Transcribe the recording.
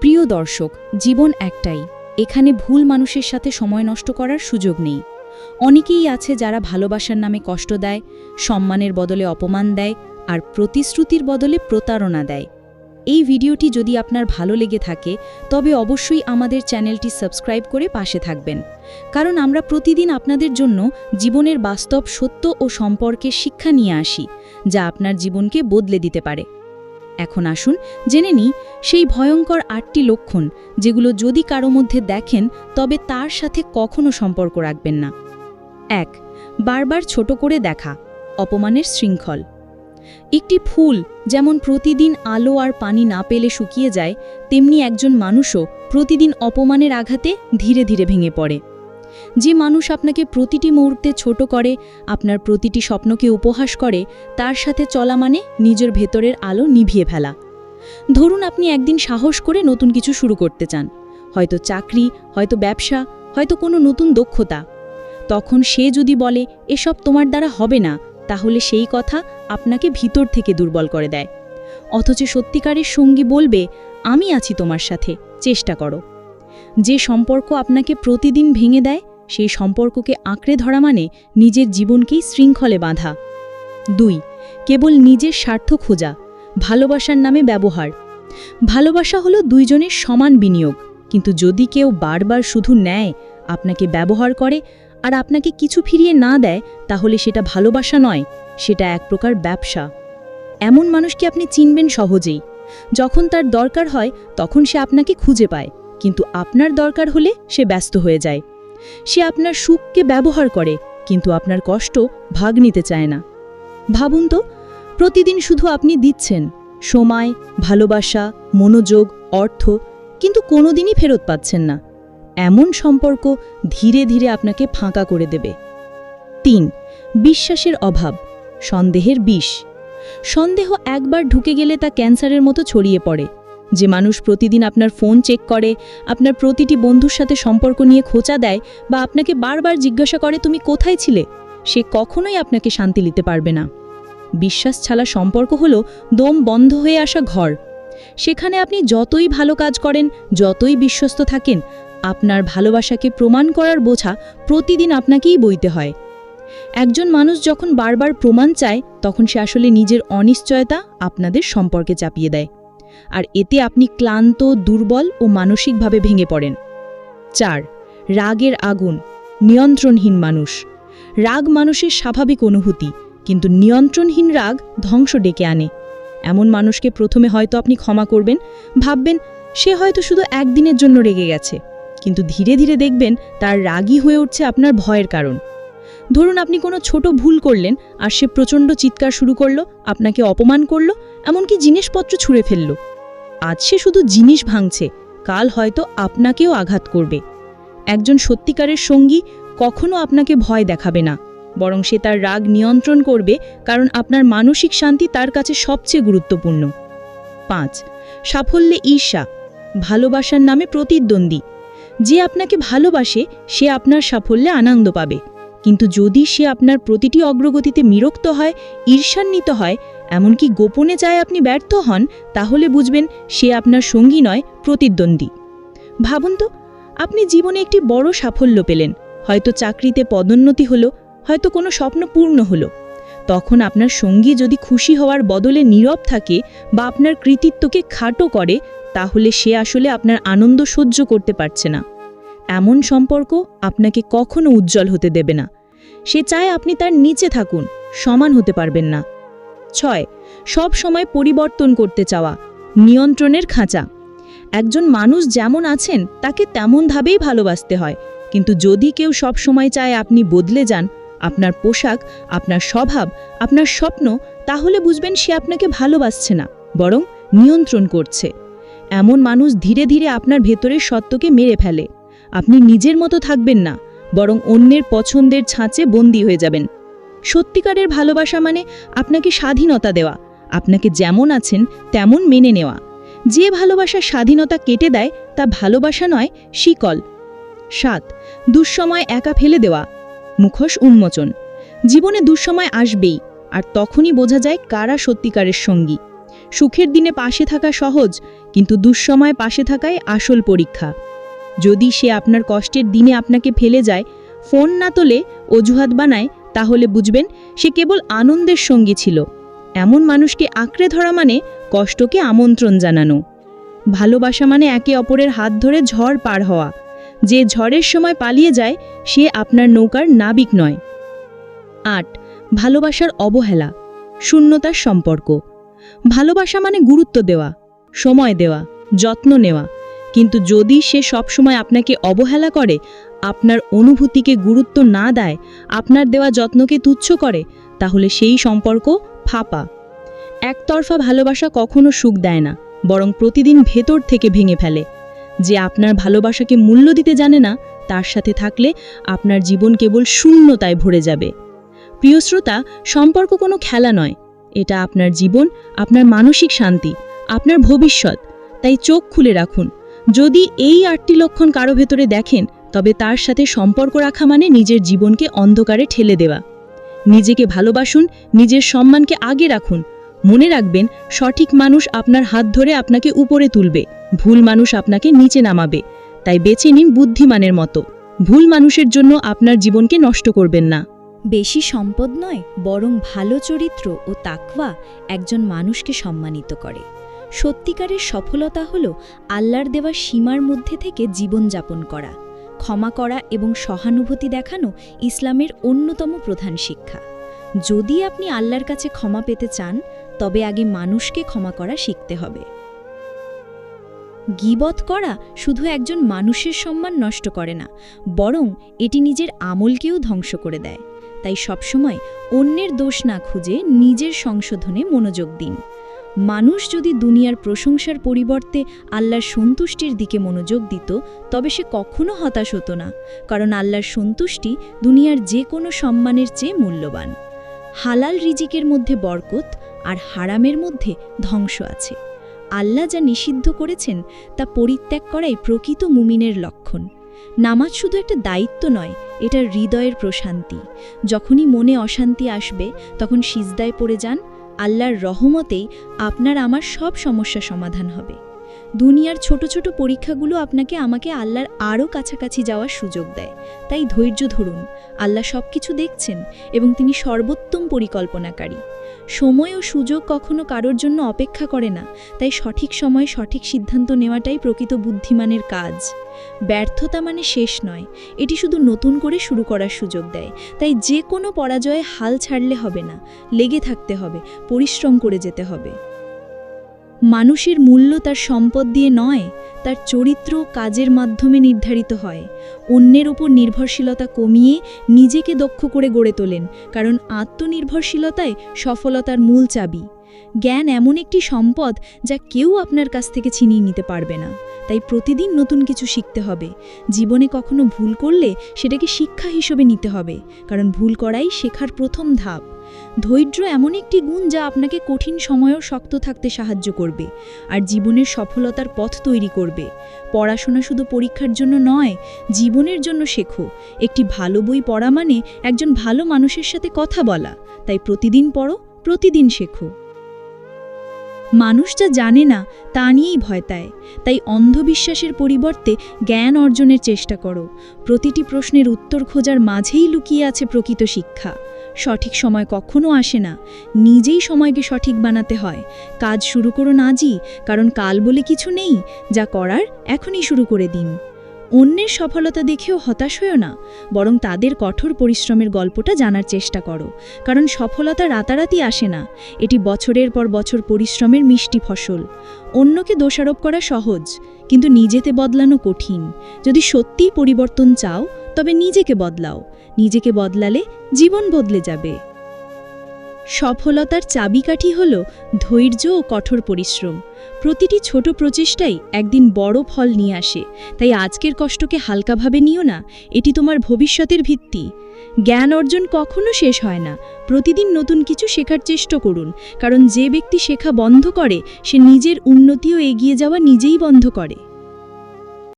প্রিয় দর্শক, জীবন একটাই। এখানে ভুল মানুষের সাথে সময় নষ্ট করার সুযোগ নেই। অনেকেই আছে যারা ভালোবাসার নামে কষ্ট দেয়, সম্মানের বদলে অপমান দেয় আর প্রতিশ্রুতির বদলে প্রতারণা দেয়। এই ভিডিওটি যদি আপনার ভালো লেগে থাকে, তবে অবশ্যই আমাদের চ্যানেলটি সাবস্ক্রাইব করে পাশে থাকবেন। কারণ আমরা প্রতিদিন আপনাদের জন্য জীবনের বাস্তব সত্য ও সম্পর্কে শিক্ষা নিয়ে আসি, যা আপনার জীবনকে বদলে দিতে পারে। এখন আসুন, জেনে নিই, সেই ভয়ঙ্কর আটটি লক্ষণ যেগুলো যদি কারও মধ্যে দেখেন, তবে তার সাথে কখনো সম্পর্ক রাখবেন না। এক, বারবার ছোট করে দেখা, অপমানের শৃঙ্খল। একটি ফুল যেমন প্রতিদিন আলো আর পানি না পেলে শুকিয়ে যায়, তেমনি একজন মানুষও প্রতিদিন অপমানের আঘাতে ধীরে ধীরে ভেঙে পড়ে। যে মানুষ আপনাকে প্রতিটি মুহূর্তে ছোট করে, আপনার প্রতিটি স্বপ্নকে উপহাস করে, তার সাথে চলা মানে নিজের ভেতরের আলো নিভিয়ে ফেলা। ধরুন আপনি একদিন সাহস করে নতুন কিছু শুরু করতে চান। হয়তো চাকরি, হয়তো ব্যবসা, হয়তো কোনো নতুন দক্ষতা। তখন সে যদি বলে, এসব তোমার দ্বারা হবে না, তাহলে সেই কথা আপনাকে ভিতর থেকে দুর্বল করে দেয়। অথচ সত্যিকারের সঙ্গী বলবে, আমি আছি তোমার সাথে, চেষ্টা করো। যে সম্পর্ক আপনাকে প্রতিদিন ভেঙে দেয়, সেই সম্পর্ককে আঁকড়ে ধরা মানে নিজের জীবনকেই শৃঙ্খলে বাঁধা। দুই, কেবল নিজের স্বার্থ খোঁজা, ভালোবাসার নামে ব্যবহার। ভালোবাসা হলো দুইজনের সমান বিনিয়োগ, কিন্তু যদি কেউ বারবার শুধু নেয়, আপনাকে ব্যবহার করে আর আপনাকে কিছু ফিরিয়ে না দেয়, তাহলে সেটা ভালোবাসা নয়, সেটা এক প্রকার ব্যবসা। এমন মানুষকে আপনি চিনবেন সহজেই। যখন তার দরকার হয়, তখন সে আপনাকে খুঁজে পায়। কিন্তু আপনার দরকার হলে সে ব্যস্ত হয়ে যায়। সে আপনার সুখকে ব্যবহার করে, কিন্তু আপনার কষ্ট ভাগ নিতে চায় না। ভাবুন তো, প্রতিদিন শুধু আপনি দিচ্ছেন, সময়, ভালোবাসা, মনোযোগ, অর্থ, কিন্তু কোনোদিনই ফেরত পাচ্ছেন না। এমন সম্পর্ক ধীরে ধীরে আপনাকে ফাঁকা করে দেবে। তিন, বিশ্বাসের অভাব, সন্দেহের বিষ। সন্দেহ একবার ঢুকে গেলে তা ক্যান্সারের মতো ছড়িয়ে পড়ে। যে মানুষ প্রতিদিন আপনার ফোন চেক করে, আপনার প্রতিটি বন্ধুর সাথে সম্পর্ক নিয়ে খোঁচা দেয় বা আপনাকে বারবার জিজ্ঞাসা করে, তুমি কোথায় ছিলে? সে কখনোই আপনাকে শান্তি নিতে পারবে না। বিশ্বাস ছাড়া সম্পর্ক হলো দম বন্ধ হয়ে আসা ঘর। সেখানে আপনি যতই ভালো কাজ করেন, যতই বিশ্বস্ত থাকেন, আপনার ভালোবাসাকে প্রমাণ করার বোঝা প্রতিদিন আপনাকেই বইতে হয়। একজন মানুষ যখন বারবার প্রমাণ চায়, তখন সে আসলে নিজের অনিশ্চয়তা আপনাদের সম্পর্কে চাপিয়ে দেয়। আর এতে আপনি ক্লান্ত, দুর্বল ও মানসিকভাবে ভেঙে পড়েন। চার, রাগের আগুন, নিয়ন্ত্রণহীন মানুষ। রাগ মানুষের স্বাভাবিক অনুভূতি, কিন্তু নিয়ন্ত্রণহীন রাগ ধ্বংস ডেকে আনে। এমন মানুষকে প্রথমে হয়তো আপনি ক্ষমা করবেন, ভাববেন, সে হয়তো শুধু একদিনের জন্য রেগে গেছে। কিন্তু ধীরে ধীরে দেখবেন, তার রাগই হয়ে উঠছে আপনার ভয়ের কারণ। ধরুন আপনি কোনো ছোট ভুল করলেন, আর সে প্রচণ্ড চিৎকার শুরু করল, আপনাকে অপমান করল, এমনকি জিনিসপত্র ছুঁড়ে ফেলল। আজ সে শুধু জিনিস ভাঙছে, কাল হয়তো আপনাকেও আঘাত করবে। একজন সত্যিকারের সঙ্গী কখনো আপনাকে ভয় দেখাবে না, বরং সে তার রাগ নিয়ন্ত্রণ করবে কারণ আপনার মানসিক শান্তি তার কাছে সবচেয়ে গুরুত্বপূর্ণ। পাঁচ, সাফল্যে ঈর্ষা, ভালোবাসার নামে প্রতিদ্বন্দ্বী। যে আপনাকে ভালোবাসে, সে আপনার সাফল্যে আনন্দ পাবে। কিন্তু যদি সে আপনার প্রতিটি অগ্রগতিতে বিরক্ত হয়, ঈর্ষান্বিত হয় এমনকি গোপনে চায় আপনি ব্যর্থ হন, তাহলে বুঝবেন সে আপনার সঙ্গী নয়, প্রতিদ্বন্দ্বী। ভাবুন তো, আপনি জীবনে একটি বড় সাফল্য পেলেন, হয়তো চাকরিতে পদোন্নতি হলো, হয়তো কোনো স্বপ্ন পূর্ণ হলো। তখন আপনার সঙ্গী যদি খুশি হওয়ার বদলে নীরব থাকে বা আপনার কৃতিত্বকে খাটো করে, তাহলে সে আসলে আপনার আনন্দ সহ্য করতে পারছে না। এমন সম্পর্ক আপনাকে কখনো উজ্জ্বল হতে দেবে না। সে চায় আপনি তার নিচে থাকুন, সমান হতে পারবেন না। ছয়, সব সময় পরিবর্তন করতে চাওয়া, নিয়ন্ত্রণের খাঁচা। একজন মানুষ যেমন আছেন, তাকে তেমনভাবেই ভালোবাসতে হয়। কিন্তু যদি কেউ সব সময় চায় আপনি বদলে যান, আপনার পোশাক, আপনার স্বভাব, আপনার স্বপ্ন, তাহলে বুঝবেন সে আপনাকে ভালোবাসছে না, বরং নিয়ন্ত্রণ করছে। এমন মানুষ ধীরে ধীরে আপনার ভেতরের সত্যকে মেরে ফেলে। আপনি নিজের মতো থাকবেন না, বরং অন্যের পছন্দের ছাঁচে বন্দী হয়ে যাবেন। সত্যিকারের ভালোবাসা মানে আপনাকে স্বাধীনতা দেওয়া, আপনাকে যেমন আছেন তেমন মেনে নেওয়া। যে ভালোবাসার স্বাধীনতা কেটে দেয়, তা ভালোবাসা নয়, শিকল। সাত, দুঃসময় একা ফেলে দেওয়া, মুখোশ উন্মোচন। জীবনে দুঃসময় আসবেই, আর তখনই বোঝা যায় কারা সত্যিকারের সঙ্গী। সুখের দিনে পাশে থাকা সহজ, কিন্তু দুঃসময় পাশে থাকাই আসল পরীক্ষা। যদি সে আপনার কষ্টের দিনে আপনাকে ফেলে যায়, ফোন না তোলে অজুহাত বানায় তাহলে বুঝবেন, সে কেবল আনন্দের সঙ্গী ছিল। এমন মানুষকে আঁকড়ে ধরা মানে কষ্টকে আমন্ত্রণ জানানো। ভালোবাসা মানে একে অপরের হাত ধরে ঝড় পার হওয়া। যে ঝড়ের সময় পালিয়ে যায়, সে আপনার নৌকার নাবিক নয়। আট, ভালোবাসার অবহেলা, শূন্যতার সম্পর্ক। ভালোবাসা মানে গুরুত্ব দেওয়া, সময় দেওয়া, যত্ন নেওয়া। কিন্তু যদি সে সবসময় আপনাকে অবহেলা করে আপনার অনুভূতিকে গুরুত্ব না দেয়, আপনার দেওয়া যত্নকে তুচ্ছ করে, তাহলে সেই সম্পর্ক ফাঁপা। একতরফা ভালোবাসা কখনো সুখ দেয় না, বরং প্রতিদিন ভেতর থেকে ভেঙে ফেলে। যে আপনার ভালোবাসাকে মূল্য দিতে জানে না, তার সাথে থাকলে আপনার জীবন কেবল শূন্যতায় ভরে যাবে। প্রিয় শ্রোতা, সম্পর্ক কোনো খেলা নয়। এটা আপনার জীবন, আপনার মানসিক শান্তি, আপনার ভবিষ্যৎ। তাই চোখ খুলে রাখুন। যদি এই আটটি লক্ষণ কারও ভেতরে দেখেন তবে তার সাথে সম্পর্ক রাখা মানে নিজের জীবনকে অন্ধকারে ঠেলে দেওয়া। নিজেকে ভালোবাসুন, নিজের সম্মানকে আগে রাখুন। মনে রাখবেন, সঠিক মানুষ আপনার হাত ধরে আপনাকে উপরে তুলবে, ভুল মানুষ আপনাকে নিচে নামাবে। তাই বেছে নিন বুদ্ধিমানের মতো। ভুল মানুষের জন্য আপনার জীবনকে নষ্ট করবেন না। বেশি সম্পদ নয়, বরং ভালো চরিত্র ও তাকওয়া একজন মানুষকে সম্মানিত করে। সত্যিকারের সফলতা হল আল্লাহর দেওয়া সীমার মধ্যে থেকে জীবনযাপন করা। ক্ষমা করা এবং সহানুভূতি দেখানো ইসলামের অন্যতম প্রধান শিক্ষা। যদি আপনি আল্লাহর কাছে ক্ষমা পেতে চান, তবে আগে মানুষকে ক্ষমা করা শিখতে হবে। গিবত করা শুধু একজন মানুষের সম্মান নষ্ট করে না, বরং এটি নিজের আমলকেও ধ্বংস করে দেয়। তাই সবসময় অন্যের দোষ না খুঁজে নিজের সংশোধনে মনোযোগ দিন। মানুষ যদি দুনিয়ার প্রশংসার পরিবর্তে আল্লাহর সন্তুষ্টির দিকে মনোযোগ দিত, তবে সে কখনো হতাশ হতো না, কারণ আল্লাহর সন্তুষ্টি দুনিয়ার যে কোনো সম্মানের চেয়ে মূল্যবান। হালাল রিজিকের মধ্যে বরকত আর হারামের মধ্যে ধ্বংস আছে। আল্লাহ যা নিষিদ্ধ করেছেন, তা পরিত্যাগ করাই প্রকৃত মুমিনের লক্ষণ। নামাজ শুধু একটা দায়িত্ব নয়, এটা হৃদয়ের প্রশান্তি। যখনই মনে অশান্তি আসবে, তখন সিজদায় পড়ে যান আল্লাহর রহমতেই আপনার আমার সব সমস্যা সমাধান হবে। দুনিয়ার ছোট ছোট পরীক্ষাগুলো আপনাকে আমাকে আল্লাহর আরও কাছাকাছি যাওয়ার সুযোগ দেয়। তাই ধৈর্য ধরুন। আল্লাহ সব কিছু দেখছেন এবং তিনি সর্বোত্তম পরিকল্পনাকারী। সময় ও সুযোগ কখনো কারোর জন্য অপেক্ষা করে না, তাই সঠিক সময়ে সঠিক সিদ্ধান্ত নেওয়াটাই প্রকৃত বুদ্ধিমানের কাজ। ব্যর্থতা মানে শেষ নয়, এটি শুধু নতুন করে শুরু করার সুযোগ দেয়। তাই যে কোনো পরাজয়ে হাল ছাড়লে হবে না, লেগে থাকতে হবে, পরিশ্রম করে যেতে হবে। মানুষের মূল্য তার সম্পদ দিয়ে নয়, তার চরিত্র কাজের মাধ্যমে নির্ধারিত হয়। অন্যের ওপর নির্ভরশীলতা কমিয়ে নিজেকে দক্ষ করে গড়ে তোলেন, কারণ আত্মনির্ভরশীলতায় সফলতার মূল চাবি। জ্ঞান এমন একটি সম্পদ যা কেউ আপনার কাছ থেকে ছিনিয়ে নিতে পারবে না। তাই প্রতিদিন নতুন কিছু শিখতে হবে। জীবনে কখনো ভুল করলে সেটাকে শিক্ষা হিসেবে নিতে হবে, কারণ ভুল করাই শেখার প্রথম ধাপ। ধৈর্য এমন একটি গুণ যা আপনাকে কঠিন সময়েও শক্ত থাকতে সাহায্য করবে, আর জীবনের সফলতার পথ তৈরি করবে। পড়াশোনা শুধু পরীক্ষার জন্য নয়, জীবনের জন্য শেখো। একটি ভালো বই পড়া মানে একজন ভালো মানুষের সাথে কথা বলা। তাই প্রতিদিন পড়ো, প্রতিদিন শেখো। মানুষ যা জানে না, তা নিয়েই ভয় পায়। তাই অন্ধবিশ্বাসের পরিবর্তে জ্ঞান অর্জনের চেষ্টা করো। প্রতিটি প্রশ্নের উত্তর খোঁজার মাঝেই লুকিয়ে আছে প্রকৃত শিক্ষা। সঠিক সময় কখনো আসে না। নিজেই সময়কে সঠিক বানাতে হয়। কাজ শুরু করো আজই কারণ কাল বলে কিছু নেই, যা করার এখনই শুরু করে দিন। অন্যের সফলতা দেখেও হতাশ হয়েও না, বরং তাদের কঠোর পরিশ্রমের গল্পটা জানার চেষ্টা করো, কারণ সফলতা রাতারাতি আসে না, এটি বছরের পর বছর পরিশ্রমের মিষ্টি ফসল। অন্যকে দোষারোপ করা সহজ, কিন্তু নিজেতে বদলানো কঠিন। যদি সত্যিই পরিবর্তন চাও তবে নিজেকে বদলাও। নিজেকে বদলালে জীবন বদলে যাবে। সফলতার চাবিকাঠি হল ধৈর্য ও কঠোর পরিশ্রম। প্রতিটি ছোট প্রচেষ্টাই একদিন বড় ফল নিয়ে আসে। তাই আজকের কষ্টকে হালকাভাবে নিও না, এটি তোমার ভবিষ্যতের ভিত্তি। জ্ঞান অর্জন কখনো শেষ হয় না। প্রতিদিন নতুন কিছু শেখার চেষ্টা করুন, কারণ যে ব্যক্তি শেখা বন্ধ করে, সে নিজের উন্নতি ও এগিয়ে যাওয়া নিজেই বন্ধ করে।